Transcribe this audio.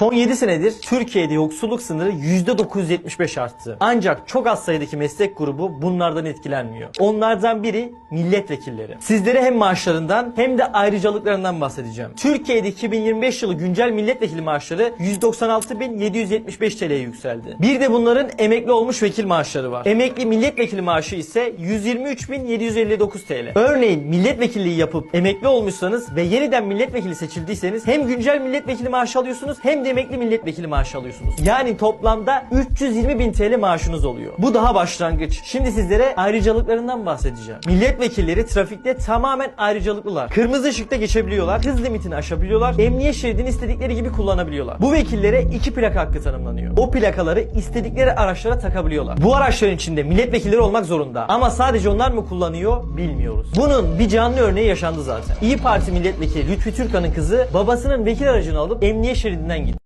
Son 7 senedir Türkiye'de yoksulluk sınırı %975 arttı. Ancak çok az sayıdaki meslek grubu bunlardan etkilenmiyor. Onlardan biri milletvekilleri. Sizlere hem maaşlarından hem de ayrıcalıklarından bahsedeceğim. Türkiye'de 2025 yılı güncel milletvekili maaşları 196.775 TL'ye yükseldi. Bir de bunların emekli olmuş vekil maaşları var. Emekli milletvekili maaşı ise 123.759 TL. Örneğin milletvekilliği yapıp emekli olmuşsanız ve yeniden milletvekili seçildiyseniz hem güncel milletvekili maaşı alıyorsunuz hem de emekli milletvekili maaşı alıyorsunuz. Yani toplamda 320.000 TL maaşınız oluyor. Bu daha başlangıç. Şimdi sizlere ayrıcalıklarından bahsedeceğim. Milletvekilleri trafikte tamamen ayrıcalıklılar. Kırmızı ışıkta geçebiliyorlar, hız limitini aşabiliyorlar, emniyet şeridini istedikleri gibi kullanabiliyorlar. Bu vekillere iki plaka hakkı tanımlanıyor. O plakaları istedikleri araçlara takabiliyorlar. Bu araçların içinde milletvekilleri olmak zorunda. Ama sadece onlar mı kullanıyor bilmiyoruz. Bunun bir canlı örneği yaşandı zaten. İyi Parti milletvekili Lütfi Türkan'ın kızı babasının vekil aracını alıp emniyet şeridinden gitti.